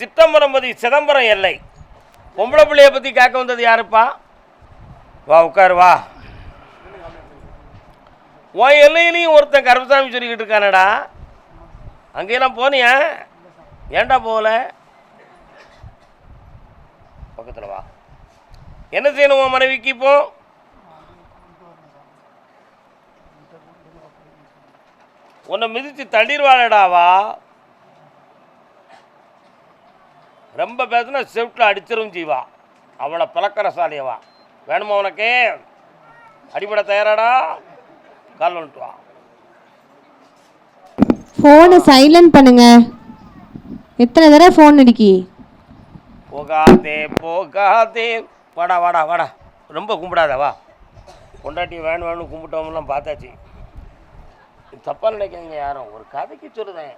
சித்தம்பரம் பதி சிதம்பரம் எல்லை. பொம்பளை பிள்ளைய பற்றி கேட்க வந்தது யாருப்பா? வா உட்காரு வா. உன் எல்லையிலையும் ஒருத்தன் கருப்பசாமி சொல்லிக்கிட்டு இருக்கானடா. அங்கெல்லாம் போனியா? ஏன்டா போகல? பக்கத்தில் வா. என்ன செய்யணும் உன் மனைவிக்கு இப்போ? உன்னை மிதித்து தள்ளிடுவாளடாவா ரொம்ப பேசுனா செவிட்டில் அடிச்சிரும் ஜீவா. அவளை பிளக்கரசாலியவா வேணுமா உனக்கு? அடிபட தயாராடா. கால் வந்துட்டு வா. ஃபோனை சைலண்ட் பண்ணுங்க. எத்தனை தடவை ஃபோன் அடிக்கி? போகாதே போகாதே. வாடா வாடா வாடா. ரொம்ப கும்பிடாத வா. பொண்டாட்டி வேணும் வேணும் பார்த்தாச்சு. தப்பாக நினைக்காதீங்க யாரும். ஒரு கதைக்கு சொல்லுதேன்.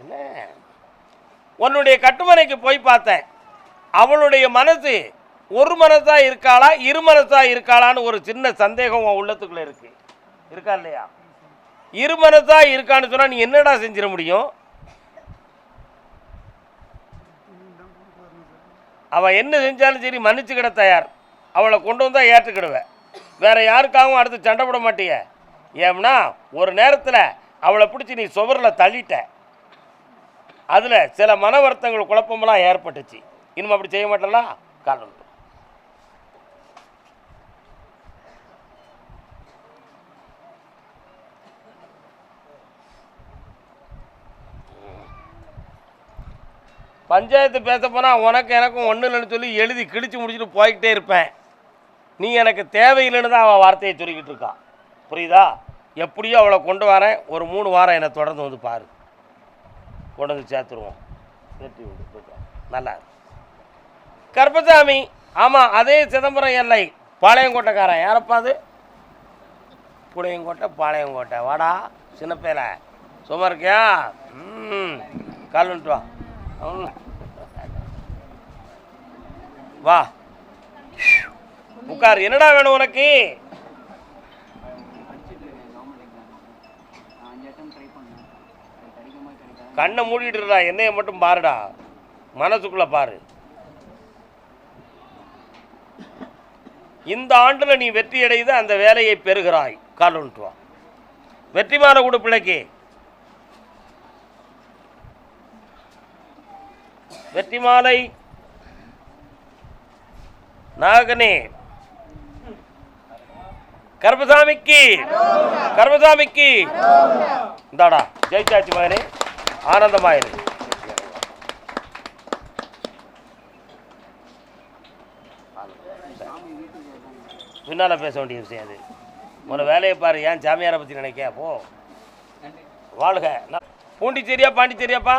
என்ன? உன்னுடைய கட்டுமனைக்கு போய் பார்த்தேன். அவளுடைய மனசு ஒரு மனசா இருக்காளா இரு மனசா இருக்காளான்னு ஒரு சின்ன சந்தேகம் உன் உள்ளத்துக்குள்ள இருக்கு. இருக்கா இல்லையா? இரு மனசா இருக்கான்னு சொன்னா நீ என்னடா செஞ்சிட முடியும்? அவள் என்ன செஞ்சாலும் சரி மன்னிச்சுக்கிட தயார். அவளை கொண்டு வந்தால் ஏற்றுக்கிடுவேன் வேற யாருக்காகவும் அடுத்து சண்டை போட மாட்டிய. ஏம்னா ஒரு நேரத்தில் அவளை பிடிச்சி நீ சுவரில் தள்ளிட்ட. அதில் சில மன வருத்தங்கள் குழப்பமெல்லாம் ஏற்பட்டுச்சு. இனிமே அப்படி செய்ய மாட்டலாம் காரணம் பஞ்சாயத்து பேச போனால் உனக்கு எனக்கும் ஒன்றும் இல்லைன்னு சொல்லி எழுதி கிழிச்சு முடிச்சுட்டு போய்கிட்டே இருப்பேன். நீ எனக்கு தேவையில்லைன்னு தான் அவன் வார்த்தையை சொல்லிக்கிட்டு இருக்கான். புரியுதா? எப்படியோ அவளை கொண்டு வரேன். ஒரு மூணு வாரம் என்னை தொடர்ந்து வந்து பாரு. கொண்டு வந்து சேர்த்துருவோம் வெற்றி உண்டு நல்லா கருப்பசாமி ஆமாம் அதே சிதம்பரம் எல்லை. பாளையங்கோட்டைக்காரன். யாரப்பா அது? புளியங்கோட்டை பாளையங்கோட்டை. வாடா சின்ன பேர சும்மா இருக்கியா? ம் கால் வந்துட்டு வா. வா. உட்கார். என்னடா வேணும் உனக்கு? கண்ணை மூடிட்டுடா என்னைய மட்டும் பாருடா. மனசுக்குள்ள பாரு. இந்த ஆண்டுல நீ வெற்றி அடைந்து அந்த வேலையை பெறுகிறாய். கால் வா வெற்றி மாலை கொடு பிள்ளைக்கு. வெற்றி மாலை. நாகனே. கர்பசாமிக்கு கர்பசாமிக்கு இந்தாடா ஜெயிச்சாச்சு மகனே. ஆனந்தமாயிரு. பின்னால் பேச வேண்டிய விஷயம் அது. உன வேலையை பாரு ஏன் சாமியாரை பற்றி நினைக்க போ. வாழ்க. பூண்டிச்சேரியா பாண்டிச்சேரியாப்பா?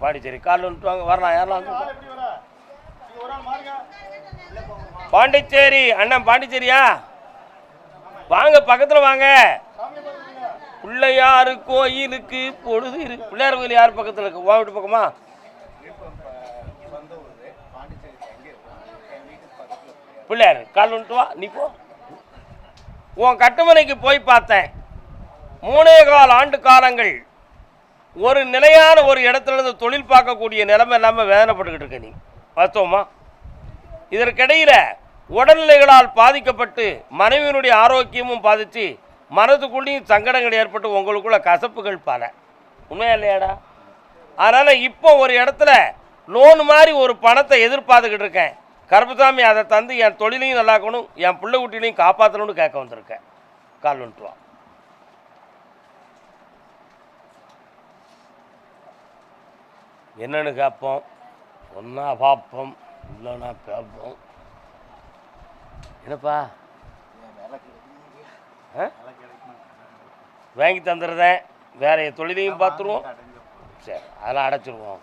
பாண்டிச்சேரி. காலில் வந்துட்டு வாங்க வரலாம். யாரெல்லாம் பாண்டிச்சேரி. அண்ணன் பாண்டிச்சேரியா? வாங்க பக்கத்தில் வாங்க. பிள்ளையாரு கோயிலுக்கு பொழுது இருக்கு பிள்ளையார் கோயில் யார் பக்கத்தில் இருக்கு? உன் வீட்டு பக்கமா? பிள்ளையார் கால் வந்துட்டு வா நீ போ. உன் கட்டுமனைக்கு போய் பார்த்தேன். மூணே கால் ஆண்டு காலங்கள். ஒரு நிலையான ஒரு இடத்துல இருந்து தொழில் பார்க்கக்கூடிய நிலைமை இல்லாமல் வேதனைப்பட்டுக்கிட்டு இருக்க நீ. பார்த்தோமா? இதற்கிடையில் உடல்நிலைகளால் பாதிக்கப்பட்டு மனைவியினுடைய ஆரோக்கியமும் பாதித்து மனதுக்குள்ளேயும் சங்கடங்கள் ஏற்பட்டு உங்களுக்குள்ள கசப்புகள் பல. உண்மையா இல்லையாடா? அதனால் இப்போ ஒரு இடத்துல லோன் மாதிரி ஒரு பணத்தை எதிர்பார்த்துக்கிட்டு இருக்கேன். கருப்பசாமி அதை தந்து என் தொழிலையும் நல்லாக்கணும் என் பிள்ளை குட்டிலையும் காப்பாற்றணும்னு கேட்க வந்திருக்கேன். கால் வந்துட்டு வா. என்னன்னு கேட்போம்? ஒன்றா பார்ப்போம் இல்லைன்னா கேட்போம். என்னப்பா? ஆ? வாங்கி தந்துடுறேன் வேற தொழிலையும் பார்த்துருவோம். சரி அதெல்லாம் அடைச்சிருவோம்.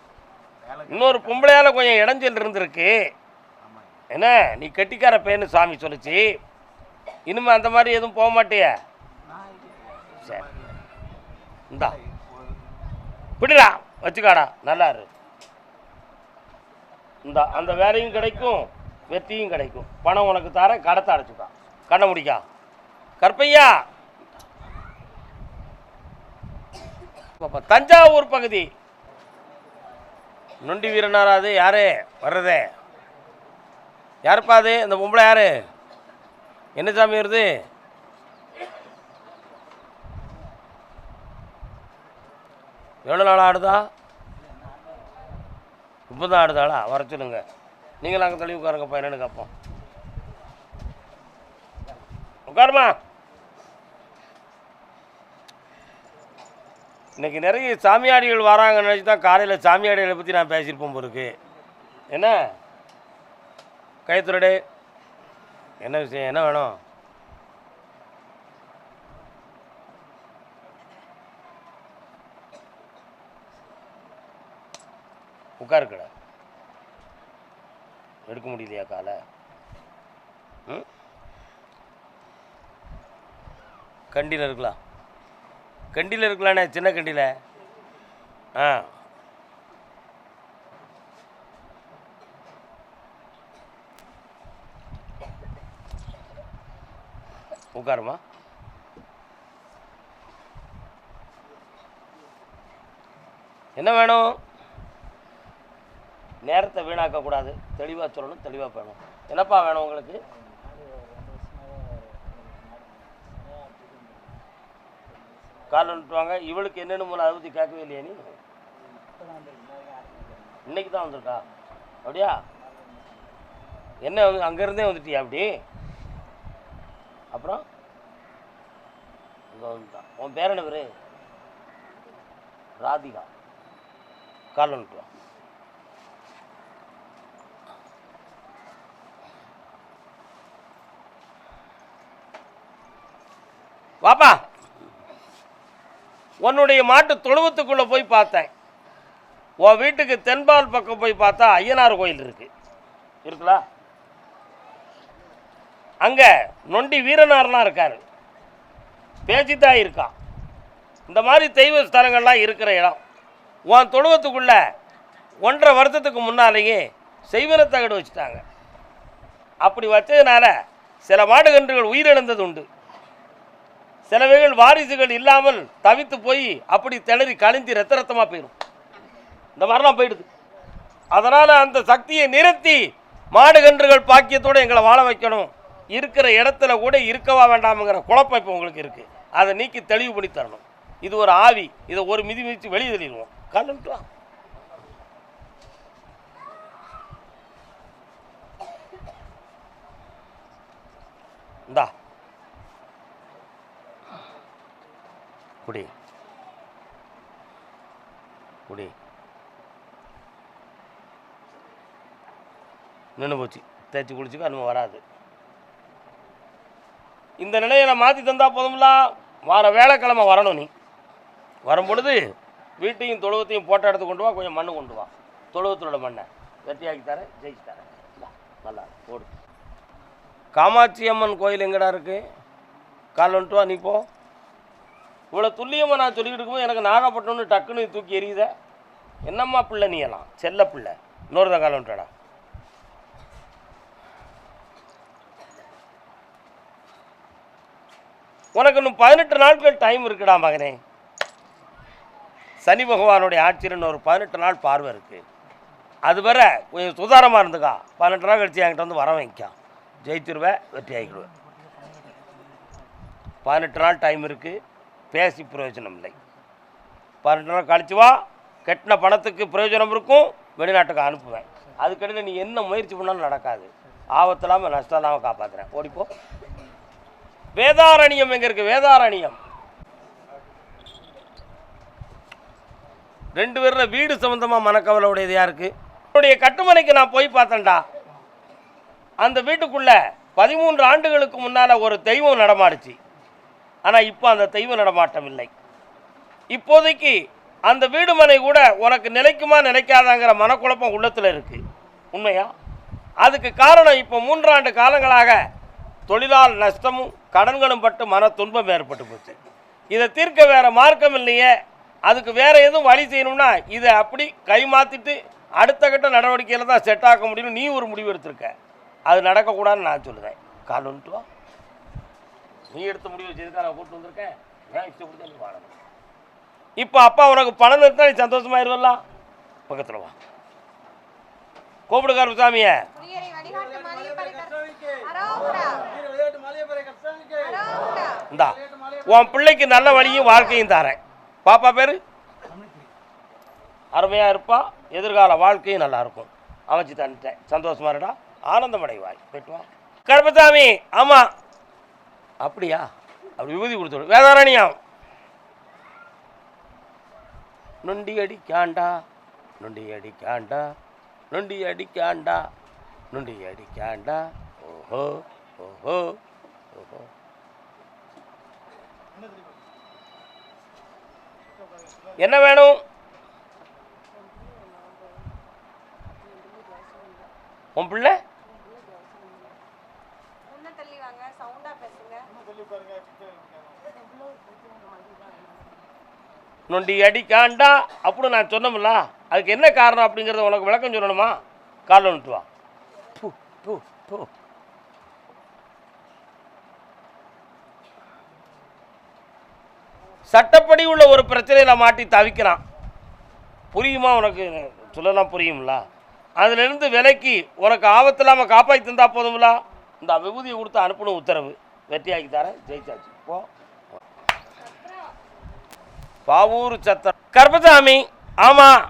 இன்னொரு பொம்பளையால் கொஞ்சம் இடைஞ்சல் இருந்திருக்கு. என்ன நீ கெட்டிக்கார பேன்னு சாமி சொல்லுச்சு. இனிமே அந்த மாதிரி எதுவும் போக மாட்டியா? சரி. இந்தா. பிடிடா வச்சுக்காடா நல்லா இரு. இந்த அந்த வேலையும் கிடைக்கும் வெற்றியும் கிடைக்கும். பணம் உனக்கு தரேன் கடத்தை அடைச்சிக்கா. கண்ணை முடிக்கா. கற்பையா பாப்பா தஞ்சாவூர் பகுதி. நொண்டி வீரனாரா அது யாரு? வர்றதே. யாருப்பா அது? இந்த பொம்பளை யாரு? என்ன சாமி வருது? எவ்வளோ நாள் ஆடுதா? இப்போ தான் ஆடுதாளா? வர சொல்லுங்க. நீங்களும் அங்கே தள்ளி உட்காருங்கப்பா. என்னென்னு கேட்போம். உட்காருமா இன்றைக்கி நிறைய சாமியாடிகள் வராங்கன்னு நினச்சி தான் காலையில் சாமியாடிகளை பற்றி நான் பேசியிருப்போம் பொருக்கு என்ன? கைத்துறடே என்ன விஷயம்? என்ன வேணும்? உட்காருக்கடா. எடுக்க முடியலையா காலை? ம்? கண்டியில் இருக்கலாம். கண்டியில் இருக்கலாண்ணே சின்ன கண்டியில். ஆ. உட்காருமா என்ன வேணும்? நேரத்தை வீணாக்கக்கூடாது. தெளிவாக சொல்லணும் தெளிவாக வேணும் என்னப்பா வேணும் உங்களுக்கு? கால் வந்துட்டுவாங்க இவளுக்கு என்னென்னு மூலம் அதை பற்றி கேட்கவே இல்லையா நீ? இன்னைக்கு தான் வந்திருக்கா? அப்படியா? என்ன வந்து அங்கேருந்தே வந்துட்டியா அப்படி? அப்புறம்? இங்கே வந்துட்டான் உன் பேர் என்ன பேர் ராதிகா. கால் வந்துட்டு வாப்பா! உன்னுடைய மாட்டு தொழுவத்துக்குள்ளே போய் பார்த்தேன். உன் வீட்டுக்கு தென்பால் பக்கம் போய் பார்த்தா ஐயனார் கோயில் இருக்குது இருக்குதா? அங்கே நொண்டி வீரனார்லாம் இருக்கார். பேச்சித்தான் இருக்கான். இந்த மாதிரி தெய்வ ஸ்தலங்கள்லாம் இருக்கிற இடம். உன் தொழுவத்துக்குள்ள ஒன்றரை வருஷத்துக்கு முன்னாலேயே செய்வன தகடு வச்சுட்டாங்க. அப்படி வச்சதுனால சில மாடுகன்றுகள் உயிரிழந்தது உண்டு. சிலவைகள் வாரிசுகள் இல்லாமல் தவித்து போய் அப்படி திணறி கழிஞ்சு ரத்த ரத்தமாக போயிடும் இந்த மாதிரிலாம் போயிடுது. அதனால் அந்த சக்தியை நிறுத்தி மாடுகன்றுகள் பாக்கியத்தோடு எங்களை வாழ வைக்கணும். இருக்கிற இடத்துல கூட இருக்கவா வேண்டாமுங்கிற குழப்பம் இப்போ உங்களுக்கு இருக்குது அதை நீக்கி தெளிவு பண்ணி தரணும். இது ஒரு ஆவி. இதை ஒரு மிதி மிதித்து வெளியே தள்ளிடுவோம். கண்ணுட்டுவா இந்தா. குடி. குடி. நின்று போச்சு. தேய்ச்சி குளிச்சுக்க அனுமதி வராது. இந்த நிலையை நான் மாற்றி தந்தா போதும்ல? வார வேலைக்கிழமை வரணும் நீ. வரும்பொழுது வீட்டையும் தொழுவத்தையும் போட்டோ எடுத்து கொண்டு வா கொஞ்சம் மண்ணு கொண்டு வா. தொழுவத்தோட மண்ணை. வெட்டியாக்கி தரேன் ஜெயிச்சு தரேன். நல்லா போடு காமாட்சி அம்மன் கோயில் எங்கடா இருக்கு? கால் வந்துட்டு வா நீ போ. இவ்வளோ துல்லியமாக நான் சொல்லிக்கிட்டு இருக்கும்போது எனக்கு நாகப்பட்டினம்னு டக்குன்னு தூக்கி எரியுத. என்னம்மா பிள்ளை நீ எல்லாம்? செல்ல பிள்ளை. இன்னொரு தான் கால் உனக்கு இன்னும் பதினெட்டு நாட்கள் டைம் இருக்குடா மகனே. சனி பகவானுடைய ஆட்சியில் ஒரு பதினெட்டு நாள் பார்வை இருக்குது அது வர கொஞ்சம் சுதாரமாக இருந்துக்கா. பதினெட்டு நாள் கழிச்சு என்கிட்ட வந்து வர வைக்கா. ஜெயிச்சிருவேன் வெற்றி ஆகிடுவேன் பதினெட்டு நாள் டைம் இருக்குது பேசி பிரயோஜனம் இல்லை பன்னெண்டு நாள் கழிச்சு வா கட்டின பணத்துக்கு பிரயோஜனம் இருக்கும் வெளிநாட்டுக்கு அனுப்புவேன். அதுக்கடையில் நீ என்ன முயற்சி பண்ணாலும் நடக்காது. ஆபத்து இல்லாமல் நஷ்டம் இல்லாமல் காப்பாற்றுறேன் ஓடிப்போ வேதாரண்யம் எங்கே இருக்குது வேதாரண்யம். ரெண்டு பேரில் வீடு சம்மந்தமாக மனக்கவலை உடையதையாக இருக்குது என்னுடைய கட்டுமனைக்கு நான் போய் பார்த்தேன்டா. அந்த வீட்டுக்குள்ளே பதிமூன்று ஆண்டுகளுக்கு முன்னால் ஒரு தெய்வம் நடமாடுச்சு. ஆனால் இப்போ அந்த தெய்வ நடமாட்டம் இல்லை. இப்போதைக்கு அந்த வீடு மனை கூட உனக்கு நிலைக்குமா நிலைக்காதாங்கிற மனக்குழப்பம் உள்ளத்தில் இருக்குது உண்மையா? அதுக்கு காரணம் இப்போ மூன்றாண்டு காலங்களாக தொழிலால் நஷ்டமும் கடன்களும் பட்டு மன துன்பம் ஏற்பட்டு போச்சு. இதை தீர்க்க வேறு மார்க்கம் இல்லையே. அதுக்கு வேற எதுவும் வழி செய்யணும்னா இதை அப்படி கை மாற்றிட்டு அடுத்த கட்ட நடவடிக்கையில் தான் செட் ஆக்க முடியும்னு நீ ஒரு முடிவு எடுத்திருக்க. அது நடக்கக்கூடாதுன்னு நான் சொல்லுவேன் காலன்ட்டுவா நீ எடுத்த முடிவு வச்சதுக்காக நான் கூப்பிட்டு வந்திருக்கேன்? ஏன் இஷ்டப்படி நீ வாழணும் இப்போ அப்பா உனக்கு பணம் இருந்தா நீ சந்தோஷமாயிருவல்ல? பக்கத்தில் வா. கூப்பிடு கருப்பசாமியை புரியரை வழிகாட்டு மாலியப்பரை கர்- அரோகரா. அரோகரா. இந்தா உன் பிள்ளைக்கு நல்ல வழியும் வாழ்க்கையும் தரேன். பாப்பா பேரு? அருமையாக இருப்பா. எதிர்கால வாழ்க்கையும் நல்லா இருக்கும். அமைச்சு தந்துட்டேன். சந்தோஷமா இருடா. ஆனந்தம் அடைவாய் போயிட்டு வா. கருப்பசாமி ஆமாம் அப்படியா? அப்படி விபூதி கொடுத்துடு. வேதாரணியம். நொண்டி அடிக்காண்டா நொண்டி அடிக்காண்டா நொண்டி அடிக்காண்டா நொண்டி அடிக்காண்டா. ஓஹோ ஓஹோ ஓஹோ. என்ன வேணும்? உன் பிள்ளை? நொண்டி அடிக்காண்டா அப்படின்னு நான் சொன்னோம்ல அதுக்கு என்ன காரணம் அப்படிங்கிறத உனக்கு விளக்கம் சொல்லணுமா? காலில் விட்டு வா. பூ பூ பூ. சட்டப்படி உள்ள ஒரு பிரச்சனையில மாட்டி தவிக்கிறான். புரியுமா உனக்கு? சொல்லலாம் புரியும்ல. அதிலிருந்து விலைக்கு உனக்கு ஆபத்து இல்லாமல் காப்பாற்றி தந்தா போதும்ல? இந்த விபூதியை கொடுத்து அனுப்பணும் உத்தரவு. வெற்றியாக்கி தரேன் ஜெயிச்சாச்சு. போ. பாவூர் சத்தம். கர்பசாமி ஆமாம்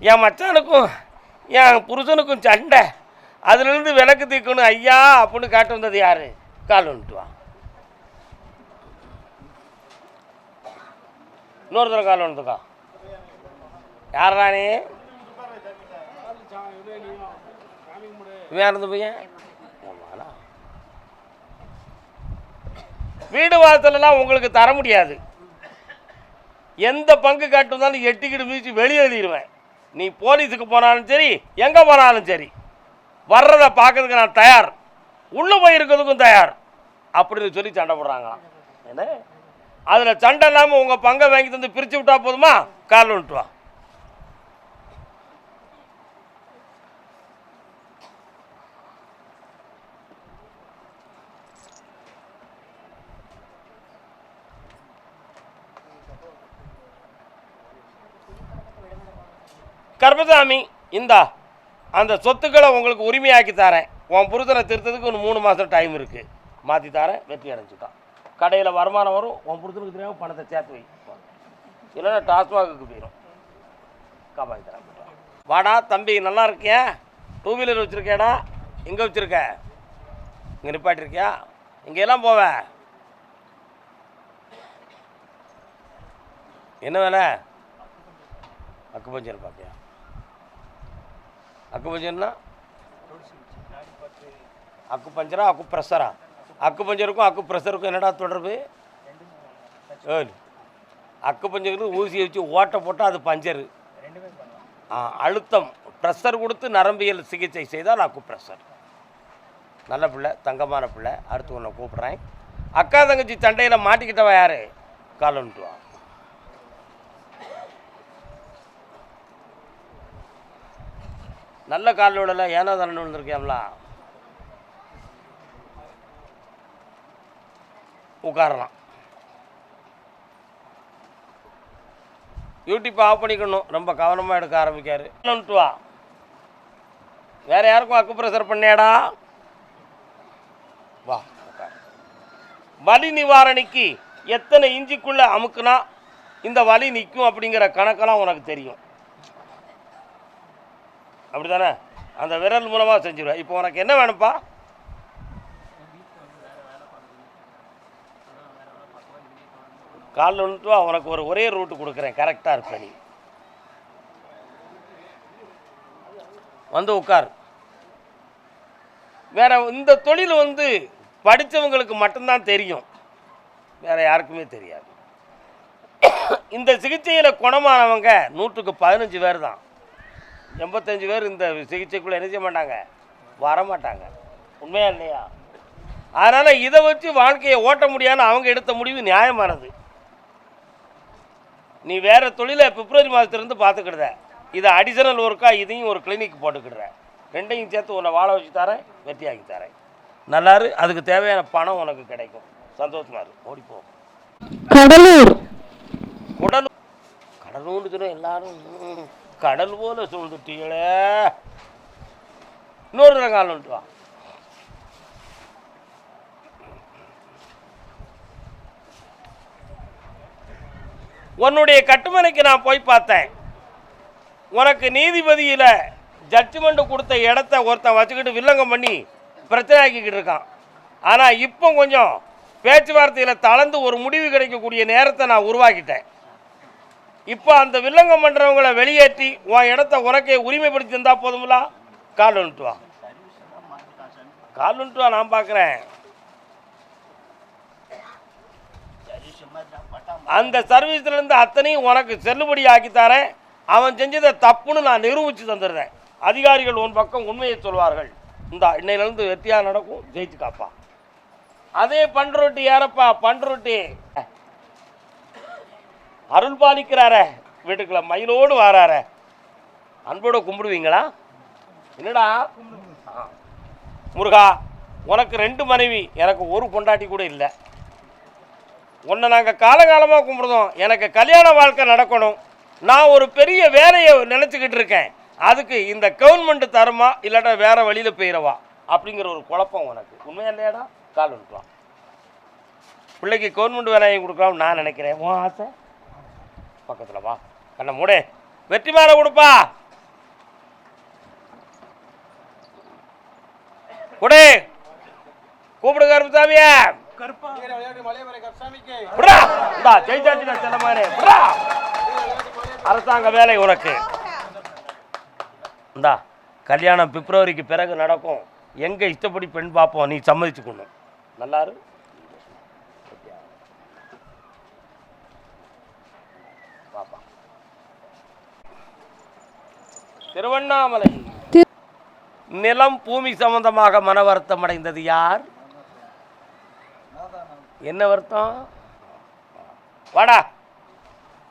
என் மச்சானுக்கும் என் புருஷனுக்கும் சண்டை. அதுலேருந்து விளக்கு தீக்கணும் ஐயா அப்படின்னு காட்ட வந்தது யாரு? கால் வந்துட்டு வா. இன்னொரு தடவை கால் வந்துக்கா. யார் ராணி இவன் பையன்? வீடு வாசலெல்லாம் உங்களுக்கு தர முடியாது. எந்த பங்கு காட்டுனாலும் எட்டிக்கிட்டு மீச்சு வெளியே எழுதிடுவேன் நீ போலீஸுக்கு போனாலும் சரி எங்கே போனாலும் சரி வர்றதை பார்க்கறதுக்கு நான் தயார். உள்ளே போய் இருக்கிறதுக்கும் தயார். அப்படின்னு சொல்லி சண்டை போடுறாங்களாம். என்ன? அதில் சண்டை இல்லாமல் உங்கள் பங்கை வாங்கி தந்து பிரித்து விட்டா போதுமா? காலில் விட்டு வா இந்தா அந்த சொத்துக்களை உங்களுக்கு உரிமையாக்கி தரேன். உன் புருஷனை திருத்ததுக்கு ஒன்று மூணு மாதம் டைம் இருக்குது மாற்றி தரேன் வெற்றி அடைஞ்சிட்டான். கடையில் வருமானம் வரும் உன் புருஷனுக்கு தெரியாமல் பணத்தை சேர்த்து வை. இல்லைன்னா டாஸ்மாகுக்கு போயிடும் காப்பாற்றி தரேன் வாடா தம்பி நல்லா இருக்கியா? டூ வீலர் வச்சுருக்கேடா எங்கே வச்சுருக்க? இங்கே நிப்பாட்டிருக்கியா? இங்கெல்லாம் போவேன் என்ன வேலை? அக்கு பஞ்சர் பார்த்தியா அக்கு பஞ்சர்னா அக்கு பஞ்சரா அக்கு ப்ரெஷரா அக்கு பஞ்சருக்கும் அக்கு ப்ரெஷருக்கும் என்னடா தொடர்பு அக்கு பஞ்சருக்கு ஊசியை வச்சு ஓட்டை போட்டால் அது பஞ்சரு அழுத்தம். ப்ரெஷர் கொடுத்து நரம்பியல் சிகிச்சை செய்தால் அக்கு ப்ரெஷர் நல்ல பிள்ளை தங்கமான பிள்ளை. அடுத்து உன்னை கூப்பிட்றேன். அக்கா தங்கச்சி சண்டையில் மாட்டிக்கிட்டவ யார்? காலன்ட்டுவான் நல்ல காலில் விடலை. ஏனோ தானே விழுந்திருக்கேன்ல. உட்காரலாம். யூடியூப் ஆஃப் பண்ணிக்கணும். ரொம்ப கவனமாக எடுக்க ஆரம்பிக்காரு. வா. வேற யாருக்கும் அக்கு ப்ரெஷர் பண்ணியாடா? வா வலி நிவாரணிக்கு எத்தனை இஞ்சிக்குள்ளே அமுக்குனா இந்த வலி நிற்கும் அப்படிங்கிற கணக்கெல்லாம் உனக்கு தெரியும். அப்படி தானே அந்த விரல் மூலமாக செஞ்சுருவேன் இப்போ உனக்கு என்ன வேணும்ப்பா? காலில் வந்துட்டு உனக்கு ஒரு ஒரே ரூட்டு கொடுக்குறேன். கரெக்டாக இருப்ப நீ. வந்து உட்கார். வேற இந்த தொழில் வந்து படித்தவங்களுக்கு மட்டும்தான் தெரியும். வேற யாருக்குமே தெரியாது. இந்த சிகிச்சையில் குணமானவங்க நூற்றுக்கு பதினஞ்சு பேர் தான். எண்பத்தஞ்சு பேர் இந்த சிகிச்சைக்குள்ளே என்ன செய்ய மாட்டாங்க? வரமாட்டாங்க. உண்மையா இல்லையா? அதனால் இதை வச்சு வாழ்க்கையை ஓட்ட முடியாதுன்னு அவங்க எடுத்த முடிவு நியாயமானது. நீ வேற தொழிலை பிப்ரவரி மாதத்துலேருந்து பார்த்துக்கிடுத. இதை அடிஷனல் ஒர்க்காக இதையும் ஒரு கிளினிக் போட்டுக்கிடுற. ரெண்டையும் சேர்த்து உன்னை வாழ வச்சு தரேன் வெற்றியாக்கி தரேன். நல்லாரு அதுக்கு தேவையான பணம் உனக்கு கிடைக்கும். சந்தோஷமா இரு ஓடிப்போ கடலூர். கடலூன்னு சொன்னா எல்லாரும் கடல் போல சூழ்ந்துட்டீங்களே. இன்னொரு தடவை வந்துட்டு வா. உன்னுடைய கட்டுமனைக்கு நான் போய் பார்த்தேன். உனக்கு நீதிபதியில் ஜட்ஜ்மெண்ட் கொடுத்த இடத்த ஒருத்தன் வச்சுக்கிட்டு வில்லங்கம் பண்ணி பிரச்சனை ஆக்கிக்கிட்டு இருக்கான். ஆனால் இப்போ கொஞ்சம் பேச்சுவார்த்தையில் தளர்ந்து ஒரு முடிவு கிடைக்கக்கூடிய நேரத்தை நான் உருவாக்கிட்டேன். இப்போ அந்த வில்லங்கம் பண்ணுறவங்களை வெளியேற்றி உன் இடத்த உனக்கே உரிமைப்படுத்தி இருந்தால் போதும்ல? கால் வந்துட்டு வா. கால் வந்துட்டு வா நான் பார்க்குறேன். அந்த சர்வீஸ்லேருந்து அத்தனையும் உனக்கு செல்லுபடி ஆக்கி தரேன். அவன் செஞ்சதை தப்புன்னு நான் நிரூபித்து தந்துடுறேன். அதிகாரிகள் உன் பக்கம் உண்மையை சொல்வார்கள். இந்த இன்னையிலேருந்து வெற்றியாக நடக்கும் ஜெயிச்சு காப்பா. அதே பண்ருட்டி யாரப்பா பண்ருட்டி. அருள் பாலிக்கிறார வீட்டுக்குள்ள மயிலோடு வாராரே. அன்போட கும்பிடுவீங்களா? என்னடா? முருகா உனக்கு ரெண்டு மனைவி எனக்கு ஒரு பொண்டாட்டி கூட இல்லை. உன்னை நாங்கள் காலகாலமாக கும்பிடுதோம் எனக்கு கல்யாண வாழ்க்கை நடக்கணும். நான் ஒரு பெரிய வேலையை நினச்சிக்கிட்டு இருக்கேன். அதுக்கு இந்த கவர்மெண்ட் தருமா இல்லாட்டா வேற வழியில் போயிடவா அப்படிங்கிற ஒரு குழப்பம் உனக்கு. உண்மையா இல்லையாடா? கால் விட்டுலாம் பிள்ளைக்கு கவர்மெண்ட் வேலையை கொடுக்கலாம்னு நான் நினைக்கிறேன். உன் ஆசை? பக்கத்தில் வா. கண்ணை மூடு. வெற்றி மேலே கொடுப்பா. கொடு. கூப்பிடு கருப்புசாமியா. அரசாங்க வேலை உனக்கு. இந்தா கல்யாணம் பிப்ரவரிக்கு பிறகு நடக்கும். எங்க இஷ்டப்படி பெண் பார்ப்போம் நீ சம்மதிச்சுக்கணும். நல்லாரு? திருவண்ணாமலை. திரு- நிலம் பூமி சம்பந்தமாக மன வருத்தம் அடைந்தது யார்? என்ன வருத்தம்? வாடா.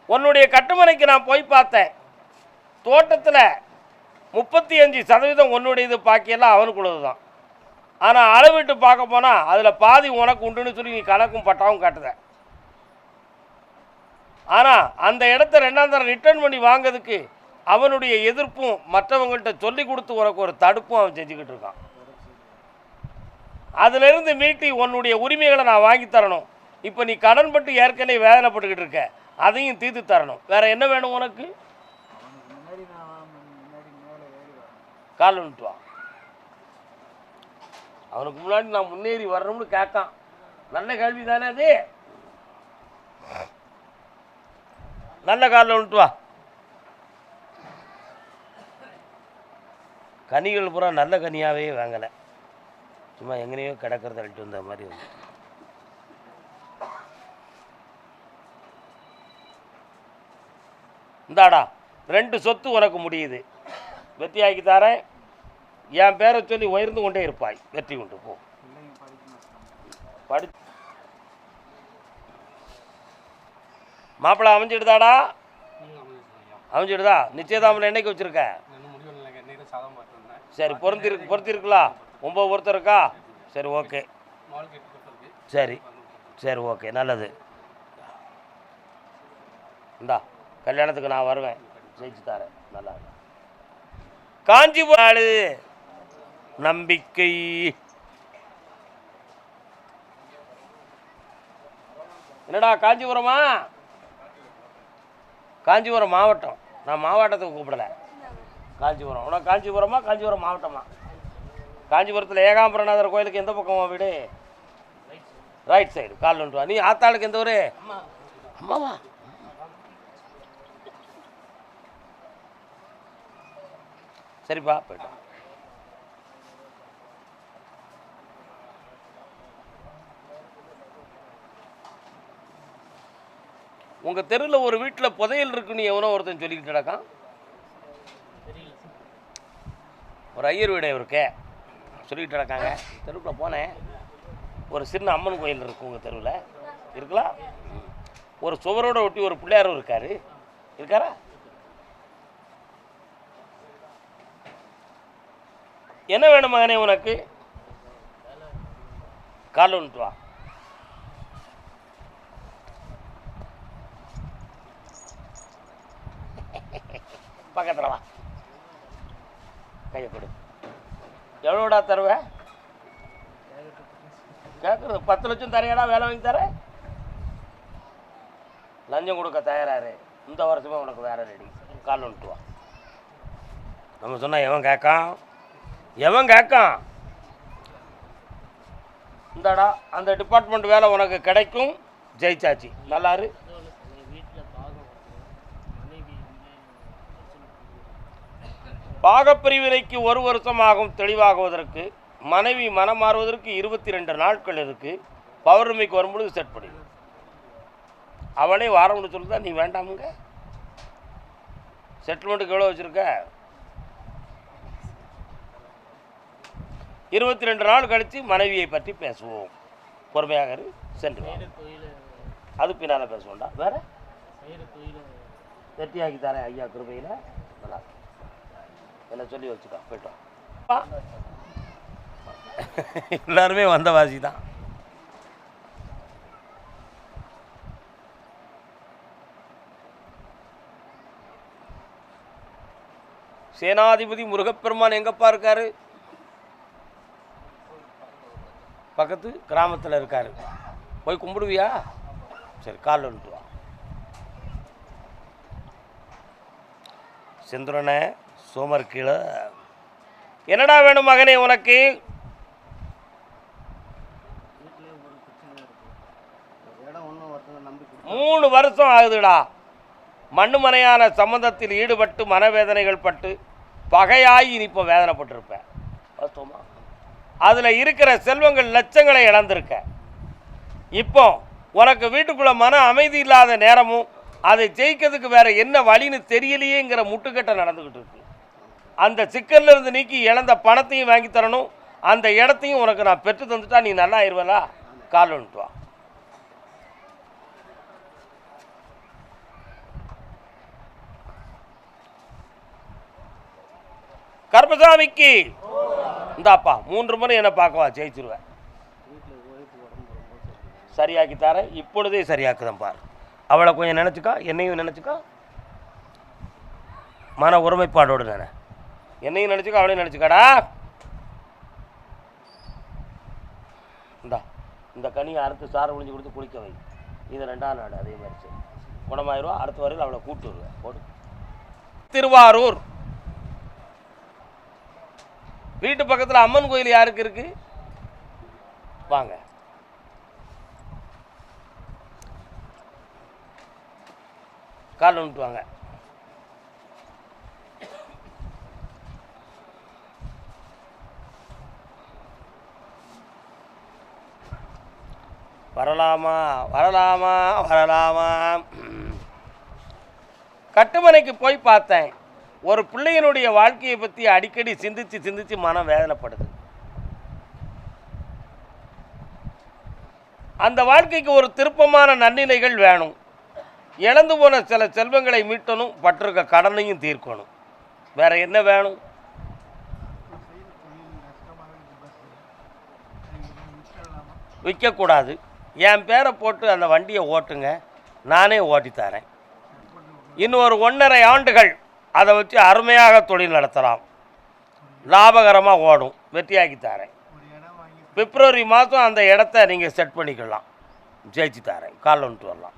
உன்னுடைய கட்டுமனைக்கு நான் போய் பார்த்தேன். தோட்டத்தில் முப்பத்தி அஞ்சு சதவீதம் உன்னுடையது பாக்கியெல்லாம் அவனுக்குள்ளது தான் ஆனால் அளவிட்டு பார்க்க போனால் அதில் பாதி உனக்கு உண்டுன்னு சொல்லி நீ கணக்கும் பட்டாவும் காட்டுத. ஆனால் அந்த இடத்த ரெண்டாம் தரம் ரிட்டர்ன் பண்ணி வாங்கிறதுக்கு அவனுடைய எதிர்ப்பும் மற்றவங்கள்ட்ட சொல்லி கொடுத்து உனக்கு ஒரு தடுப்பும் அவன் செஞ்சுக்கிட்டு இருக்கான். அதிலிருந்து மீட்டி உன்னுடைய உரிமைகளை நான் வாங்கி தரணும். இப்போ நீ கடன்பட்டு ஏற்கனவே வேதனைப்பட்டுக்கிட்டு இருக்க. அதையும் தீர்த்து தரணும். வேற என்ன வேணும் உனக்கு? கால் வா. அவனுக்கு முன்னாடி நான் முன்னேறி வரணும்னு கேட்கான் நல்ல கேள்வி தானே அது? நல்ல காலில் வந்துட்டு வா. கனிகள் பூரா நல்ல கனியாகவே வாங்கலை. சும்மா எங்கனையோ கிடக்கிறத அழிட்டு வந்த மாதிரி வந்து. இந்தாடா ரெண்டு சொத்து உனக்கு முடியுது. வெற்றியாக்கி தரேன். என் பேரை சொல்லி உயர்ந்து கொண்டே இருப்பாய். வெற்றி கொண்டு போ. படி மாப்பிள்ளை அமைஞ்சிடுதாடா? அமைஞ்சிடுதா நிச்சயதாமலை என்னைக்கு வச்சிருக்க? சரி பொருந்திருக்கு பொருத்திருக்கலாம் ஒம்பது பொருத்தம் இருக்கா? சரி ஓகே. சரி சரி ஓகே நல்லது. இந்தா கல்யாணத்துக்கு நான் வருவேன். ஜெயிச்சு தரேன். நல்லா காஞ்சிபுரம் ஆளு. நம்பிக்கை. என்னடா காஞ்சிபுரமா? காஞ்சிபுரம் மாவட்டம். நான் மாவட்டத்துக்கு கூப்பிடலை. காஞ்சிபுரம். உனக்கு காஞ்சிபுரமா காஞ்சிபுரம் மாவட்டமா? காஞ்சிபுரத்தில் ஏகாம்பரநாதர் கோயிலுக்கு எந்த பக்கம் வீடு? ரைட் சைடு கால் வந்துட்டு வா நீ ஆத்தாளுக்கு எந்த ஊர்? அம்மாவா? சரிப்பா போயிட்டோம் உங்கள் தெருவில் ஒரு வீட்டில் புதையல் இருக்குன்னு எவனோ ஒருத்தன் சொல்லிக்கிட்டு கிடக்கான். ஒரு ஐயர் வீடு இருக்கே. சொல்லிக்கிட்டு நடக்காங்க. தெருவுக்குள்ள போனேன். ஒரு சின்ன அம்மன் கோயில் இருக்கு உங்கள் தெருவில். இருக்கலாம் ஒரு சுவரோட ஒட்டி ஒரு பிள்ளையாரும் இருக்கார். இருக்காரா? என்ன வேணும் மகனே உனக்கு? கால் ஒன்று வா. பக்கத்தில் வா. கையை கொடு எவ்வளோடா தருவேன் கேட்குறது பத்து லட்சம் தரையடா வேலை வாங்கி தரேன் லஞ்சம் கொடுக்க தயாராரு. இந்த வருஷமே உனக்கு வேற ரெடி. கால் வந்துட்டு வா. நம்ம சொன்னால் எவன் கேட்கான் எவன் கேட்கான் இந்தாடா அந்த டிபார்ட்மெண்ட் வேலை உனக்கு கிடைக்கும். ஜெயிச்சாச்சு. நல்லாரு. பாகப்பிரிவினைக்கு ஒரு வருஷமாகவும் தெளிவாகுவதற்கு மனைவி மனம் மாறுவதற்கு இருபத்தி ரெண்டு நாட்கள் இருக்கு. பௌர்ணமிக்கு வரும்பொழுது செட் பண்ணி அவளே வாரம்னு சொல்லுதா நீ வேண்டாமுங்க. செட்டில்மெண்ட்டுக்கு எவ்வளோ வச்சுருக்க? இருபத்தி ரெண்டு நாள் கழித்து மனைவியை பற்றி பேசுவோம். பொறுமையாக இரு, சென்று அது பின்னால் பேசுவோம்டா வேற? வெட்டியாக்கி தரேன் ஐயா கிருபையில். நல்லா என்ன சொல்லி வச்சுக்கா போயிட்டோம். எல்லாருமே வந்தவாசி தான். சேனாதிபதி முருகப்பெருமான் எங்கப்பா இருக்காரு? பக்கத்து கிராமத்தில் இருக்காரு. போய் கும்பிடுவியா? சரி கால் வந்துட்டு வா செந்துரனே சோமர் கீழே என்னடா வேணும் மகனே உனக்கு? மூணு வருஷம் ஆகுதுடா. மண்ணு மனையான சம்பந்தத்தில் ஈடுபட்டு மனவேதனைகள் பட்டு பகையாகி நீ இப்போ வேதனைப்பட்டிருப்பேன் வாஸ்தவமா அதில் இருக்கிற செல்வங்கள் லட்சங்களை இழந்திருக்க. இப்போ உனக்கு வீட்டுக்குள்ளே மன அமைதி இல்லாத நேரமும் அதை ஜெயிக்கிறதுக்கு வேற என்ன வழின்னு தெரியலையேங்கிற முட்டுக்கட்டை நடந்துக்கிட்டு இருக்கு. அந்த சிக்கல்ல இருந்து நீக்கி இழந்த பணத்தையும் வாங்கி தரணும். அந்த இடத்தையும் உனக்கு நான் பெற்று தந்துட்டா நீ நல்லா ஆயிடுவலா கால் வந்துட்டு வா. கர்மசாமிக்கு. இந்தாப்பா மூன்று முறை என்னை பார்க்கவா ஜெயிச்சிருவேன். சரியாக்கி தரேன். இப்பொழுதே சரியாக்குதான் பார். அவளை கொஞ்சம் நினச்சிக்கா என்னையும் நினச்சிக்கா. மன ஒருமைப்பாடோடு நினை. என்னையும் நினச்சிக்கோ அவளையும் நினச்சிக்காடா. இந்தா இந்த கனியை அறுத்து சாறு ஒழிஞ்சு கொடுத்து குளிக்க வை. இது ரெண்டாம் நாடு அதே மாதிரி சரி குணமாயிரும் அடுத்த வரையில் அவளை கூப்பிட்டு வருவேன் போடு. திருவாரூர். வீட்டு பக்கத்தில் அம்மன் கோயில் யாருக்கு இருக்கு? வாங்க. கால் வந்துட்டு வாங்க. வரலாமா வரலாமா வரலாமா? கட்டுமனைக்கு போய் பார்த்தேன். ஒரு பிள்ளையினுடைய வாழ்க்கையை பற்றி அடிக்கடி சிந்தித்து சிந்தித்து மனம் வேதனைப்படுது. அந்த வாழ்க்கைக்கு ஒரு திருப்பமான நன்னிலைகள் வேணும். இழந்து போன சில செல்வங்களை மீட்டணும் பட்டிருக்க கடனையும் தீர்க்கணும். வேற என்ன வேணும்? விற்கக்கூடாது. என் பேரை போட்டு அந்த வண்டியை ஓட்டுங்க. நானே ஓட்டி தரேன். இன்னும் ஒரு ஒன்றரை ஆண்டுகள் அதை வச்சு அருமையாக தொழில் நடத்தலாம். லாபகரமாக ஓடும். வெற்றியாக்கி தரேன். பிப்ரவரி மாதம் அந்த இடத்த நீங்கள் செட் பண்ணிக்கலாம். ஜெயிச்சு தரேன். கால் வந்துட்டு வரலாம்.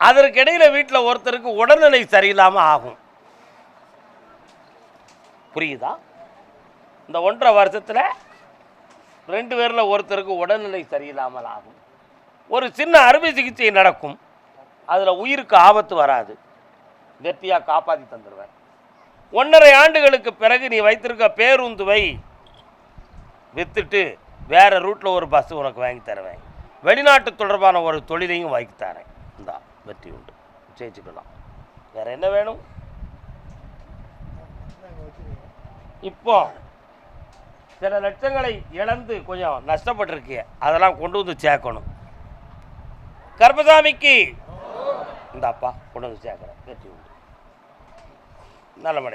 அதற்கிடையில் வீட்டில் ஒருத்தருக்கு உடல்நிலை சரியில்லாமல் ஆகும். புரியுதா? இந்த ஒன்றரை வருஷத்தில் ரெண்டு பேரில் ஒருத்தருக்கு உடல்நிலை சரியில்லாமல் ஆகும். ஒரு சின்ன அறுவை சிகிச்சை நடக்கும். அதில் உயிருக்கு ஆபத்து வராது. வெற்றியாக காப்பாற்றி தந்துடுவேன் ஒன்றரை ஆண்டுகளுக்கு பிறகு நீ வைத்திருக்க பேருந்துவை விற்றுட்டு வேறு ரூட்டில் ஒரு பஸ் உனக்கு வாங்கி தருவேன். வெளிநாட்டு தொடர்பான ஒரு தொழிலையும் வாங்கி தரேன். இந்தா வெற்றி உண்டு. ஜெயிச்சுக்கலாம். வேற என்ன வேணும்? இப்போ சில லட்சங்களை இழந்து கொஞ்சம் நஷ்டப்பட்டிருக்கிய அதெல்லாம் கொண்டு வந்து சேர்க்கணும். கர்மசாமிக்கு இந்த அப்பா கொண்டு வந்து சேர்க்குறேன். வெற்றி உண்டு நல்ல மடை